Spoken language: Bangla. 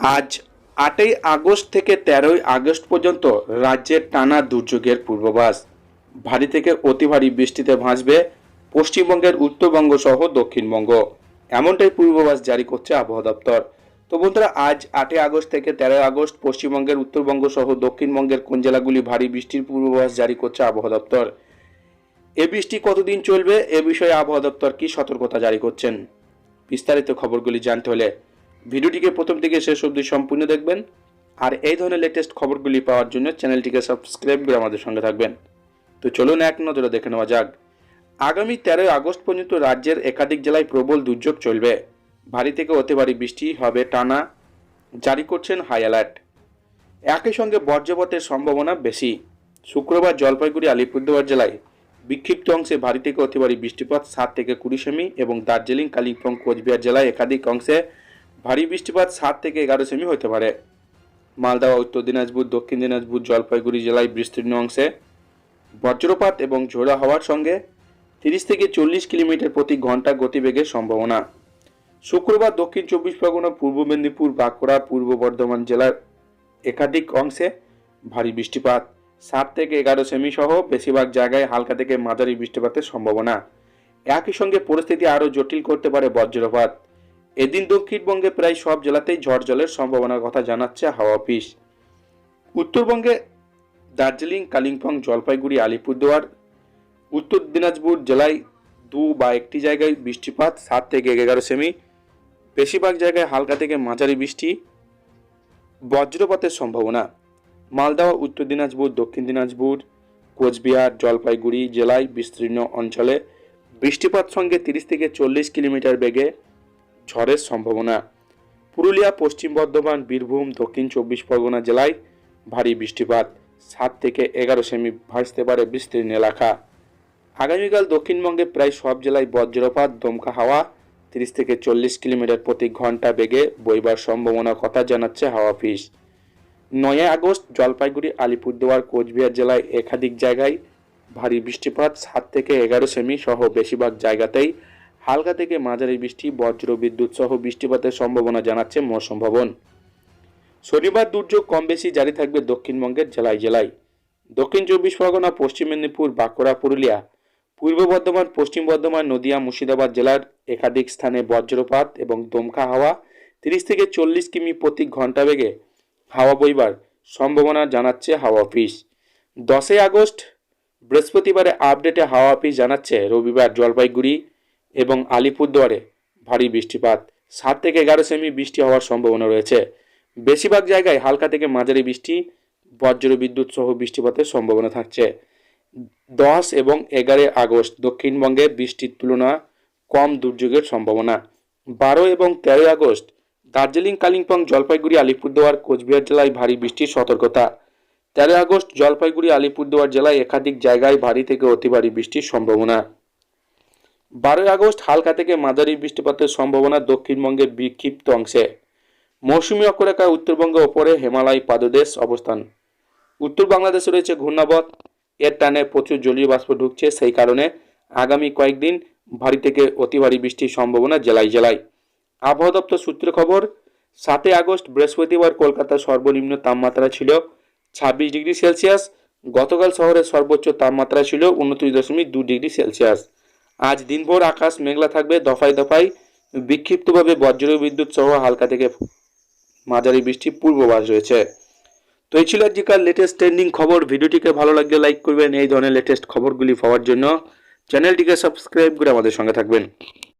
আজ আটই আগস্ট থেকে তেরোই আগস্ট পর্যন্ত রাজ্যের টানা দুর্যোগের পূর্বাভাস। ভারী থেকে অতি ভারী বৃষ্টিতে ভাসবে পশ্চিমবঙ্গের উত্তরবঙ্গ সহ দক্ষিণবঙ্গ। এমনটাই পূর্বাভাস জারি করছে আবহাওয়া দপ্তর। তো বন্ধুরা, আজ আটই আগস্ট থেকে তেরোই আগস্ট পশ্চিমবঙ্গের উত্তরবঙ্গ সহ দক্ষিণবঙ্গের কোন জেলাগুলি ভারী বৃষ্টির পূর্বাভাস জারি করছে আবহাওয়া দপ্তর? এ বৃষ্টি কতদিন চলবে? এ বিষয়ে আবহাওয়া দপ্তর কি সতর্কতা জারি করছেন? বিস্তারিত খবরগুলি জানতে হলে ভিডিওটিকে প্রথম থেকে শেষ অবধি সম্পূর্ণ দেখবেন। আর এই ধরনের লেটেস্ট খবরগুলি পাওয়ার জন্য চ্যানেলটিকে সাবস্ক্রাইব করে আমাদের সঙ্গে থাকবেন। তো চলুন এক নজরে দেখে নেওয়া যাক। আগামী তেরোই আগস্ট পর্যন্ত রাজ্যের একাধিক জেলায় প্রবল দুর্যোগ চলবে। ভারী থেকে অতি ভারী বৃষ্টি হবে টানা। জারি করছেন হাই অ্যালার্ট একই সঙ্গে বজ্রপাতের সম্ভাবনা বেশি। শুক্রবার জলপাইগুড়ি, আলিপুরদুয়ার জেলায় বিক্ষিপ্ত অংশে ভারী থেকে অতি ভারী বৃষ্টিপাত সাত থেকে কুড়ি সেমি এবং দার্জিলিং, কালিম্পং, কোচবিহার জেলায় একাধিক অংশে ভারী বৃষ্টিপাত সাত থেকে এগারো সেমি হতে পারে। মালদা উত্তর দিনাজপুর, দক্ষিণ দিনাজপুর, জলপাইগুড়ি জেলায় বিস্তীর্ণ অংশে বজ্রপাত এবং ঝোড়া হওয়ার সঙ্গে তিরিশ থেকে চল্লিশ কিলোমিটার প্রতি ঘণ্টা গতিবেগের সম্ভাবনা। শুক্রবার দক্ষিণ চব্বিশ পরগনা, পূর্ব মেদিনীপুর, বাঁকুড়া, পূর্ব বর্ধমান জেলার একাধিক অংশে ভারী বৃষ্টিপাত। সাত থেকে এগারো সেমি সহ বেশিরভাগ জায়গায় হালকা থেকে মাঝারি বৃষ্টিপাতের সম্ভাবনা। একই সঙ্গে পরিস্থিতি আরও জটিল করতে পারে বজ্রপাত। এদিন দক্ষিণবঙ্গে প্রায় সব জেলাতেই ঝড় জলের সম্ভাবনার কথা জানাচ্ছে হাওয়া অফিস। উত্তরবঙ্গে দার্জিলিং, কালিম্পং, জলপাইগুড়ি, আলিপুরদুয়ার, উত্তর দিনাজপুর জেলায় দু বা একটি জায়গায় বৃষ্টিপাত, সাত থেকে এগারো সেমি। বেশিরভাগ জায়গায় হালকা থেকে মাঝারি বৃষ্টি। বজ্রপাতের সম্ভাবনা। মালদা উত্তর দিনাজপুর, দক্ষিণ দিনাজপুর, কোচবিহার, জলপাইগুড়ি জেলায় বিস্তীর্ণ অঞ্চলে বৃষ্টিপাত সঙ্গে তিরিশ থেকে চল্লিশ কিলোমিটার বেগে ঝড়ের সম্ভাবনা। পুরুলিয়া, পশ্চিম বর্ধমান, বীরভূম, দক্ষিণ চব্বিশ পরগনা জেলায় ভারী বৃষ্টিপাত। সাত থেকে এগারো সেমি ভাসতে পারে বিস্তীর্ণ এলাকা। আগামীকাল দক্ষিণবঙ্গে প্রায় সব জেলায় বজ্রপাত, দমকা হাওয়া, তিরিশ থেকে চল্লিশ কিলোমিটার প্রতি ঘণ্টা বেগে বইবার সম্ভাবনার কথা জানাচ্ছে হাওয়া অফিস। নয় আগস্ট জলপাইগুড়ি, আলিপুরদুয়ার, কোচবিহার জেলায় একাধিক জায়গায় ভারী বৃষ্টিপাত, সাত থেকে এগারো সেমি সহ বেশিরভাগ জায়গাতেই হালকা থেকে মাঝারি বৃষ্টি, বজ্র বিদ্যুৎ সহ বৃষ্টিপাতের সম্ভাবনা জানাচ্ছে মৌসুম ভবন। শনিবার দুর্যোগ কম বেশি জারি থাকবে দক্ষিণবঙ্গের জেলায় জেলায়। দক্ষিণ চব্বিশ পরগনা, পশ্চিম মেদিনীপুর, বাঁকুড়া, পুরুলিয়া, পূর্ব বর্ধমান, পশ্চিম বর্ধমান, নদিয়া, মুর্শিদাবাদ জেলার একাধিক স্থানে বজ্রপাত এবং দমকা হাওয়া তিরিশ থেকে চল্লিশ কিমি প্রতি ঘণ্টা বেগে হাওয়া বইবার সম্ভাবনা জানাচ্ছে হাওয়া অফিস। দশই আগস্ট বৃহস্পতিবারে আপডেটে হাওয়া অফিস জানাচ্ছে। রবিবার জলপাইগুড়ি এবং আলিপুরদুয়ারে ভারী বৃষ্টিপাত। সাত থেকে এগারো সেমি বৃষ্টি হওয়ার সম্ভাবনা রয়েছে। বেশিরভাগ জায়গায় হালকা থেকে মাঝারি বৃষ্টি, বজ্র বিদ্যুৎ সহ বৃষ্টিপাতের সম্ভাবনা থাকছে। দশ এবং এগারোই আগস্ট দক্ষিণবঙ্গে বৃষ্টির তুলনা কম দুর্যোগের সম্ভাবনা। বারো এবং তেরোই আগস্ট দার্জিলিং, কালিম্পং, জলপাইগুড়ি, আলিপুরদুয়ার, কোচবিহার জেলায় ভারী বৃষ্টির সতর্কতা। তেরোই আগস্ট জলপাইগুড়ি, আলিপুরদুয়ার জেলায় একাধিক জায়গায় ভারী থেকে অতি ভারী বৃষ্টির সম্ভাবনা। বারোই আগস্ট হালকা থেকে মাঝারি বৃষ্টিপাতের সম্ভাবনা দক্ষিণবঙ্গের বিক্ষিপ্ত অংশে। মৌসুমী অক্ষরেখায় উত্তরবঙ্গের ওপরে হিমালয় পাদদেশ অবস্থান। উত্তর বাংলাদেশে রয়েছে ঘূর্ণাবত, এর টানে প্রচুর জলীয় বাষ্প ঢুকছে, সেই কারণে আগামী কয়েকদিন ভারী থেকে অতি ভারী বৃষ্টির সম্ভাবনা জেলায় জেলায়। আবহাওয়া দপ্তর সূত্রে খবর, সাতই আগস্ট বৃহস্পতিবার কলকাতার সর্বনিম্ন তাপমাত্রা ছিল ছাব্বিশ ডিগ্রি সেলসিয়াস, গতকাল শহরের সর্বোচ্চ তাপমাত্রা ছিল উনত্রিশ দশমিক দু ডিগ্রি সেলসিয়াস। আজ দিনভর আকাশ মেঘলা থাকবে, দফায় দফায় বিক্ষিপ্তভাবে বজ্র বিদ্যুৎ সহ হালকা থেকে মাঝারি বৃষ্টির পূর্বাভাস রয়েছে। তো এই ছিল আজকাল লেটেস্ট ট্রেন্ডিং খবর। ভিডিওটিকে ভালো লাগলে লাইক করবেন। এই ধরনের লেটেস্ট খবরগুলি পাওয়ার জন্য চ্যানেলটিকে সাবস্ক্রাইব করে আমাদের সঙ্গে থাকবেন।